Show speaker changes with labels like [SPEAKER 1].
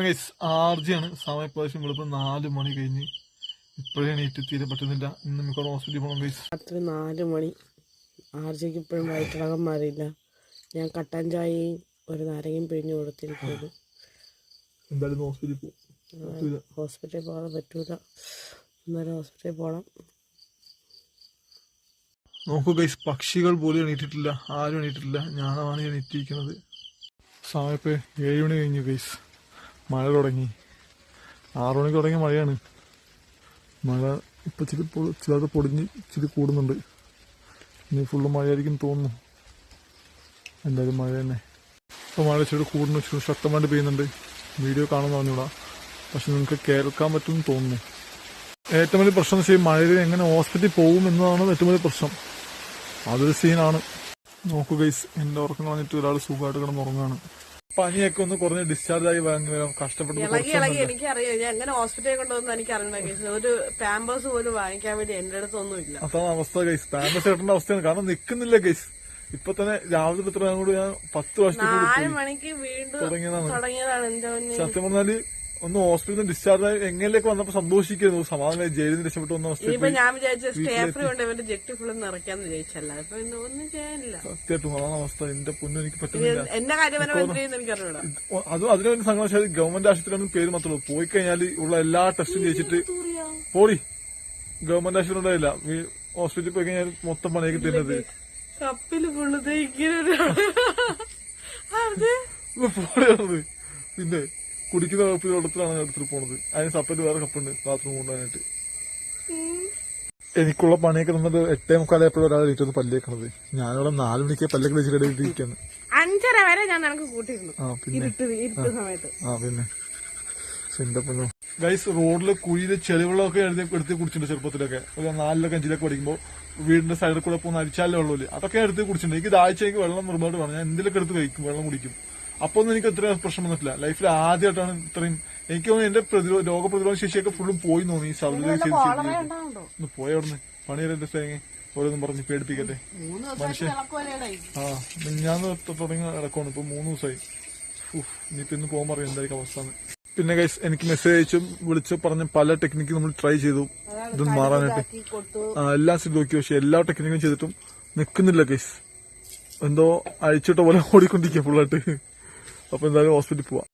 [SPEAKER 1] Guys ആർജിയാണ്. സമയം പ്രാവശ്യം വെളുപ്പം നാല് മണി കഴിഞ്ഞ് ഇപ്പോഴേ എണീറ്റ് തീരെ പറ്റുന്നില്ല. ഇന്ന് മിക്കവാറും ഹോസ്പിറ്റലിൽ പോകണം ഗൈസ്
[SPEAKER 2] രാത്രി നാല് മണി. ആർജിക്ക് ഇപ്പോഴും വയറ്റിളകം മാറിയില്ല. ഞാൻ കട്ടൻ ചായയും ഒരു നാരങ്ങയും പിഴിഞ്ഞു കൊടുത്തിരിക്കുന്നത്
[SPEAKER 1] എന്തായാലും ഹോസ്പിറ്റലിൽ പോകും
[SPEAKER 2] ഹോസ്പിറ്റലിൽ പോകാൻ പറ്റൂല. എന്നാലും ഹോസ്പിറ്റലിൽ പോകണം
[SPEAKER 1] നോക്കൂ ഗൈസ് പക്ഷികൾ പോലും എണീറ്റിട്ടില്ല. ആരും എണീറ്റിട്ടില്ല. ഞാനാണ് എണീറ്റിരിക്കുന്നത്. സമയം ഇപ്പോൾ ഏഴ് മണി കഴിഞ്ഞു ഗൈസ് മഴ തുടങ്ങി. ആറു മണിക്ക് തുടങ്ങിയ മഴയാണ്. മഴ ഇപ്പം പൊ- ചിലത് പൊടിഞ്ഞ് ഇച്ചിരി കൂടുന്നുണ്ട്. ഇനി ഫുള്ള് മഴയായിരിക്കും തോന്നുന്നു. എന്തായാലും മഴ തന്നെ. ഇപ്പോൾ മഴ ഇച്ചിരി കൂടുന്നു ഇച്ചിരി ശക്തമായിട്ട് പെയ്യുന്നുണ്ട്. വീഡിയോ കാണുന്ന പറഞ്ഞൂടാ പക്ഷെ നിങ്ങൾക്ക് കേൾക്കാൻ പറ്റുമെന്ന് തോന്നുന്നു. ഏറ്റവും വലിയ പ്രശ്നം വെച്ചാൽ മഴയിൽ എങ്ങനെ ഹോസ്പിറ്റലിൽ പോകും എന്നതാണ് ഏറ്റവും വലിയ പ്രശ്നം. അതൊരു സീനാണ് നോക്കൂ എന്റെ ഉറക്കം കളഞ്ഞിട്ട് ഒരാൾ സുഖമായിട്ട് കിടന്ന് ഉറങ്ങാണ് പനിയൊക്കെ ഒന്ന് കുറഞ്ഞ് ഡിസ്ചാർജ് ആയി ഭയങ്കര കഷ്ടപ്പെട്ടു
[SPEAKER 2] ഇളകി ഇളകി എനിക്കറിയാം. ഞാൻ എങ്ങനെ ഹോസ്പിറ്റലിൽ കൊണ്ടുവന്ന് എനിക്ക് അറിയണ ഒരു പാമ്പേഴ്സ് പോലും വാങ്ങിക്കാൻ വേണ്ടി എന്റെ അടുത്തൊന്നും ഇല്ല
[SPEAKER 1] അതാണ് അവസ്ഥ ഗൈസ് പാമ്പേഴ്സ് കിട്ടേണ്ട അവസ്ഥയാണ്. കാരണം നിക്കുന്നില്ല ഗൈസ് ഇപ്പൊ തന്നെ രാവിലെ ഇത്ര കൂടി ഞാൻ പത്ത് വർഷം
[SPEAKER 2] നാല് മണിക്ക് വീണ്ടും
[SPEAKER 1] തുടങ്ങിയതാണ്. സത്യം പറഞ്ഞാൽ ഒന്ന് ഹോസ്പിറ്റലിൽ ഡിസ്ചാർജ് ആയി എങ്ങനെയൊക്കെ വന്നപ്പോ സന്തോഷിക്കുന്നു? സമാധാനം ജയിലിൽ നിന്ന് രക്ഷപ്പെട്ടു വന്ന അവസ്ഥ
[SPEAKER 2] ഇനിയിപ്പോ ഞാൻ വിചാരിച്ച സ്റ്റേ ഫ്രീ കൊണ്ട് ഇവന്റെ ജെറ്റ് ഫുള്ള് നിറയ്ക്കാന്ന് വിചാരിച്ചല്ല. ഇപ്പൊ ഇന്ന് ഒന്നും ചെയ്യാനില്ല.
[SPEAKER 1] സത്യമായിട്ടും അതാണ് അവസ്ഥ. എന്റെ പൊന്നു എനിക്ക് പറ്റുന്നില്ല.
[SPEAKER 2] എന്റെ കാര്യം വരെ എനിക്കറിയില്ല
[SPEAKER 1] അതും അതിന് വേണ്ടി സംഘം വെച്ചാൽ ഗവൺമെന്റ് ആശുപത്രിയാണ് പേര് മാത്രമേ ഉള്ളൂ. പോയി കഴിഞ്ഞാൽ ഉള്ള എല്ലാ ടെസ്റ്റും ചെയ്യിച്ചിട്ട് പോടി. ഗവൺമെന്റ് ആശുപത്രി ഉണ്ടായില്ല. ഹോസ്പിറ്റലിൽ പോയി കഴിഞ്ഞാൽ മൊത്തം പണിയൊക്കെ തരുന്നത്.
[SPEAKER 2] കപ്പിൽ ഫുള്ള് ഇങ്ങനെ അതെ?
[SPEAKER 1] പോടി അവിടുന്ന്. പിന്നെ കുടിക്കുന്ന കപ്പ് വെള്ളത്തിലാണ് ഞാൻ എടുത്തിട്ട് പോണത്. അതിന് സപ്പറേറ്റ് വേറെ കപ്പുണ്ട് ബാത്റൂം കൊണ്ടുപോകാനായിട്ട്. എനിക്കുള്ള പണിയൊക്കെ നമ്മൾ എട്ടേ മുക്കാലായപ്പോഴും ഒരാൾ വീട്ടിൽ പല്ലേക്കണത്. ഞാനിവിടെ നാല് മണിക്ക് പല്ലൊക്കെ വെച്ചിട്ട്
[SPEAKER 2] അഞ്ചര വരെ ഞാൻ നിനക്ക് കൂട്ടിയിരുന്നു.
[SPEAKER 1] ആ പിന്നെ. എന്റെ ഗൈസ് റോഡിൽ കുഴിയിൽ ചെളിവെള്ളമൊക്കെ എഴുതി എടുത്ത് കുടിച്ചിട്ടുണ്ട് ചെറുപ്പത്തിലൊക്കെ. ഒരു നാലിലൊക്കെ അഞ്ചിലൊക്കെ പഠിക്കുമ്പോൾ വീടിന്റെ സൈഡിൽ കൂടെ പോകുന്ന അരിച്ചാലേ വെള്ളമില്ല അതൊക്കെ എടുത്ത് കുടിച്ചിട്ടുണ്ട്. എനിക്ക് ദാഴ്ച എനിക്ക് വെള്ളം നിർബന്ധമായിട്ട് വേണം ഞാൻ എന്തിലൊക്കെ എടുത്ത് കഴിക്കും വെള്ളം കുടിക്കും. അപ്പൊ ഒന്നും എനിക്ക് ഇത്രയും പ്രശ്നം വന്നിട്ടില്ല. ലൈഫിൽ ആദ്യമായിട്ടാണ് ഇത്രയും എനിക്ക് തോന്നുന്നു എന്റെ പ്രതിരോധ രോഗപ്രതിരോധ ശേഷിയൊക്കെ ഫുള്ളും പോയി തോന്നി. ഈ ചെയ്ത്
[SPEAKER 2] ഉണ്ടാവുണ്ടോ
[SPEAKER 1] ഒന്ന് പോയവിടുന്ന് പണിയല്ലേ തേങ്ങ ഓരോന്നും പറഞ്ഞ് പേടിപ്പിക്കട്ടെ.
[SPEAKER 2] ദിവസമായിട്ട്
[SPEAKER 1] ആ ഞാൻ തുടങ്ങി നടക്കുവാണ്. ഇപ്പൊ മൂന്ന് ദിവസമായി. ഉഫ്, ഇനിയിപ്പോ ഇന്ന് പോകാൻ പറയും എന്തായിരിക്കും അവസ്ഥ പിന്നെ ഗൈസ് എനിക്ക് മെസ്സേജ് അയച്ചും. വിളിച്ച് പറഞ്ഞ പല ടെക്നിക്കും നമ്മൾ ട്രൈ ചെയ്തു. ഇതൊന്നും മാറാനായിട്ട്. എല്ലാം സ്ഥിതി നോക്കി പക്ഷെ എല്ലാ ടെക്നിക്കും ചെയ്തിട്ടും നിൽക്കുന്നില്ല ഗൈസ് എന്തോ അഴിച്ചിട്ട പോലെ ഓടിക്കൊണ്ടിരിക്കുക ഫുള്ളായിട്ട് അപ്പൊ എന്തായാലും ഹോസ്പിറ്റലിൽ പോവാം.